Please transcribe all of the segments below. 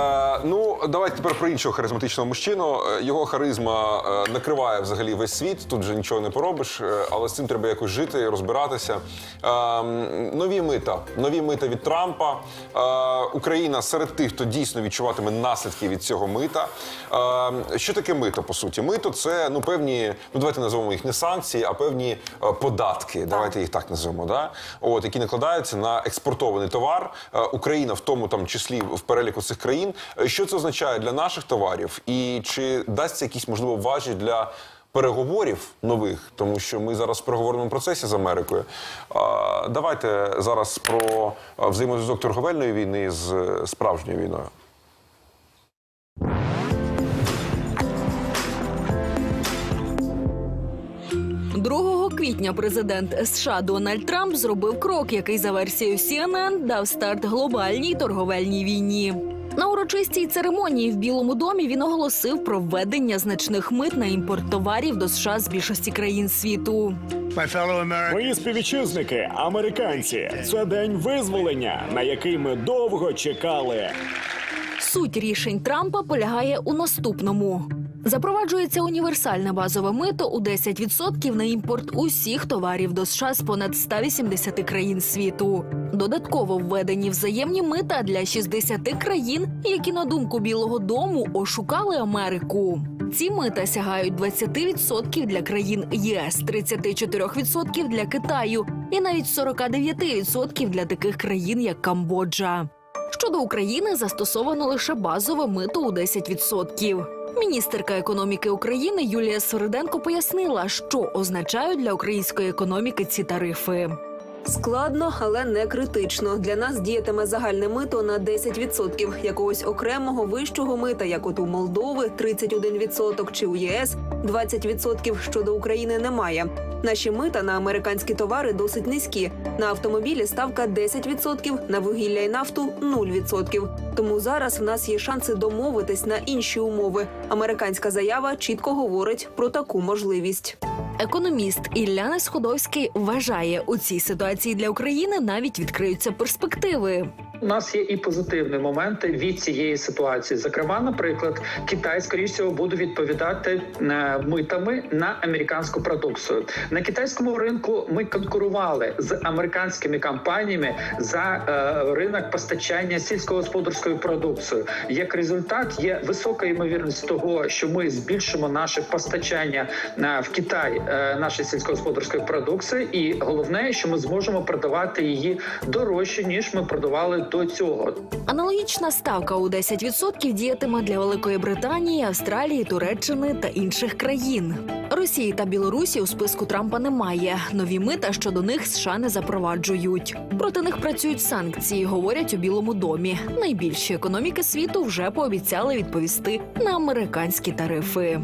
Е, ну, давайте тепер про іншого харизматичного мужчину. Е, Його харизма е, накриває взагалі весь світ. Тут вже нічого не поробиш, але з цим треба якось жити, розбиратися. Е, нові мита, нові мита від Трампа. Україна серед тих, хто дійсно відчуватиме наслідки від цього мита. Що таке мито? По суті, мито це ну певні, ну давайте називемо їх не санкції, а певні податки. Давайте їх так назвемо. Да? От які накладаються на експортований товар. Україна в тому там числі в переліку цих країн. Е, Що це означає для наших товарів, і чи дасть це якісь можливо важі для переговорів нових, тому що ми зараз в переговорному процесі з Америкою. А, Давайте зараз про взаємозв'язок торговельної війни з е, справжньою війною. – 2 квітня президент США Дональд Трамп зробив крок, який за версією CNN дав старт глобальній торговельній війні. На урочистій церемонії в Білому домі він оголосив про введення значних мит на імпорт товарів до США з більшості країн світу. Мої співвітчизники, американці, це день визволення, на який ми довго чекали. Суть рішень Трампа полягає у наступному: запроваджується універсальне базове мито у 10% на імпорт усіх товарів до США з понад 180 країн світу. Додатково введені взаємні мита для 60 країн, які на думку Білого Дому ошукали Америку. Ці мита сягають 20% для країн ЄС, 34% для Китаю і навіть 49% для таких країн, як Камбоджа. Щодо України застосовано лише базове мито у 10%. Міністерка економіки України Юлія Сориденко пояснила, що означають для української економіки ці тарифи. Складно, але не критично. Для нас діятиме загальне мито на 10%. Якогось окремого вищого мита, як от у Молдови, 31% чи у ЄС 20% щодо України немає. Наші мита на американські товари досить низькі. На автомобілі ставка 10%, на вугілля і нафту 0%. Тому зараз в нас є шанси домовитись на інші умови. Американська заява чітко говорить про таку можливість. Економіст Ілля Несходовський вважає, у цій ситуації для України навіть відкриються перспективи. У нас є і позитивні моменти від цієї ситуації. Зокрема, наприклад, Китай, скоріш всього, буде відповідати е, митами на американську продукцію. На китайському ринку ми конкурували з американськими компаніями за е, ринок постачання сільськогосподарської продукції. Як результат, є висока ймовірність того, що ми збільшимо наше постачання е, в Китай нашої сільськогосподарської продукції, і головне, що ми зможемо продавати її дорожче ніж ми продавали до цього. Аналогічна ставка у 10% діятиме для Великої Британії, Австралії, Туреччини та інших країн. Росії та Білорусі у списку Трампа немає. Нові мита щодо них США не запроваджують. Проти них працюють санкції, говорять у Білому домі. Найбільші економіки світу вже пообіцяли відповісти на американські тарифи.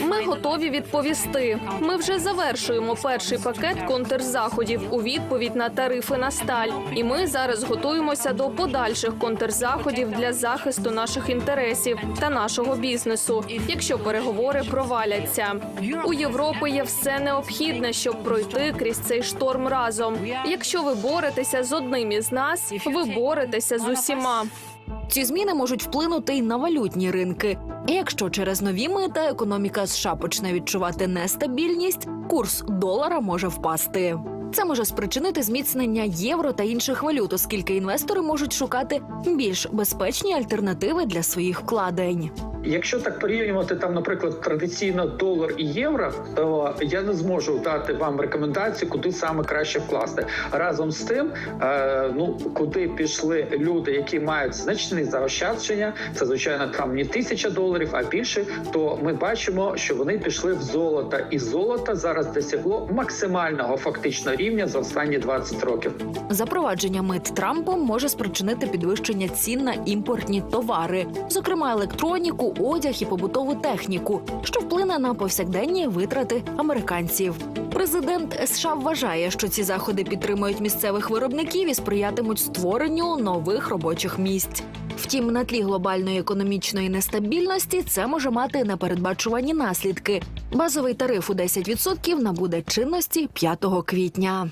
Ми готові відповісти. Ми вже завершуємо перший пакет контрзаходів у відповідь на тарифи на сталь. І ми зараз готуємося до подальших контрзаходів для захисту наших інтересів та нашого бізнесу, якщо переговори проваляться. У Європи є все необхідне, щоб пройти крізь цей шторм разом. Якщо ви боретеся з одним із нас, ви боретеся з усіма. Ці зміни можуть вплинути й на валютні ринки. І якщо через нові мита економіка США почне відчувати нестабільність, курс долара може впасти. Це може спричинити зміцнення євро та інших валют, оскільки інвестори можуть шукати більш безпечні альтернативи для своїх вкладень. Якщо так порівнювати там, наприклад, традиційно долар і євро, то я не зможу дати вам рекомендацію, куди саме краще вкласти. Разом з тим, е, ну куди пішли люди, які мають значні заощадження, це звичайно там не тисяча доларів, а більше. То ми бачимо, що вони пішли в золото, і золото зараз досягло максимального фактично рівня за останні 20 років. Запровадження мит Трампом може спричинити підвищення цін на імпортні товари, зокрема електроніку, одяг і побутову техніку, що вплине на повсякденні витрати американців. Президент США вважає, що ці заходи підтримують місцевих виробників і сприятимуть створенню нових робочих місць. Втім, на тлі глобальної економічної нестабільності це може мати непередбачувані наслідки. Базовий тариф у 10% набуде чинності 5 квітня.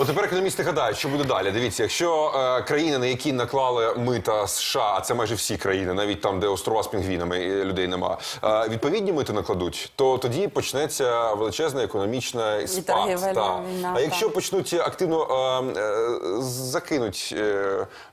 От тепер економісти гадають, що буде далі. Дивіться, якщо е, країни, на які наклали мита США, а це майже всі країни, навіть там, де острова з пінгвінами і людей нема, е, відповідні мити накладуть, то тоді почнеться величезна економічна спад. торгівельна Та. війна, а якщо почнуть активно е, е, закинуть, е,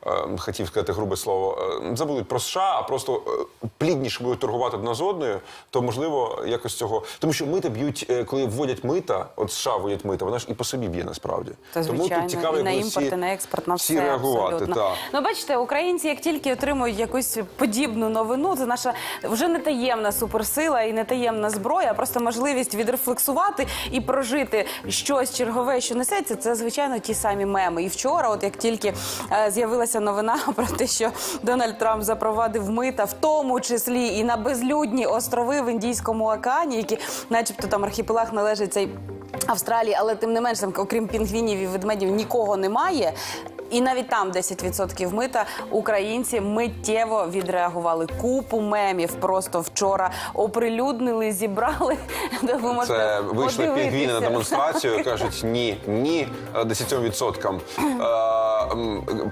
е, хотів сказати грубе слово, е, забудуть про США, а просто е, плідніше будуть торгувати одна з одною, то можливо якось цього. Тому що мита б'ють, е, коли вводять мита, от США вводять мита, вона ж і по собі б'є насправді. Та, Тому звичайно, тут цікаво, і на імпорт, всі, і на експорт, на всі все реагувати. абсолютно. Та. Ну, бачите, українці, як тільки отримують якусь подібну новину, це наша вже не таємна суперсила і не таємна зброя, а просто можливість відрефлексувати і прожити щось чергове, що несеться. Це звичайно ті самі меми. І вчора, от як тільки е, з'явилася новина про те, що Дональд Трамп запровадив мита, в тому числі і на безлюдні острови в Індійському океані, які, начебто, там архіпелаг належить цей Австралії, але тим не менш, там, окрім пінгвінів і ведмедів, нікого немає. І навіть там 10% мита українці миттєво відреагували. Купу мемів просто вчора оприлюднили, зібрали. Ви можете Це вийшли подивитися. пінгвіни на демонстрацію, кажуть ні, ні е, 10%.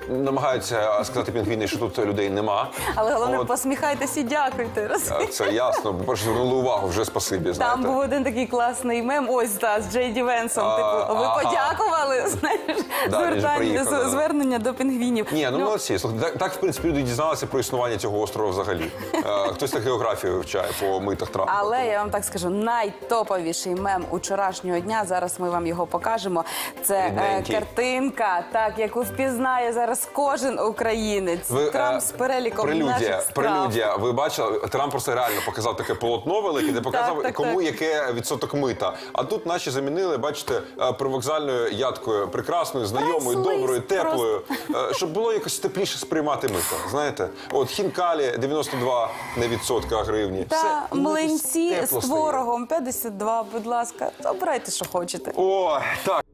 Намагаються сказати пінгвіни, що тут людей нема. Але головне, От, посміхайтеся і дякуйте. це ясно. По-перше, звернули увагу, вже спасибі. Знаєте. Там був один такий класний мем. Ось та з Джей Ді Венсом. А, Типу, ви ага. подякували? Знаєш, Да, звертання, приїхав, звернення до пінгвінів. Ні, ну, молодці. Слухайте, так, так, в принципі, люди дізналися про існування цього острова взагалі. Е, хтось так географію вивчає по митах Трампа. Але я вам так скажу, найтоповіший мем учорашнього дня. Зараз ми вам його покажемо. Це е, картинка, так яку впізнає зараз кожен українець. Ви, Трамп е, з переліком прелюдія, наших страв. прелюдія. Ви бачили, Трамп просто реально показав таке полотно велике, де показав, так, кому так. яке відсоток мита. А тут наші замінили, бачите, е, привокзальною ядкою, прекрасною, знайомою, доброю, теплою, е, щоб було якось тепліше сприймати мита. Знаєте, от хінкалі 92 не відсотка гривні. Та Все, ну, млинці з творогом 52, будь ласка, обирайте, що хочете. О, так.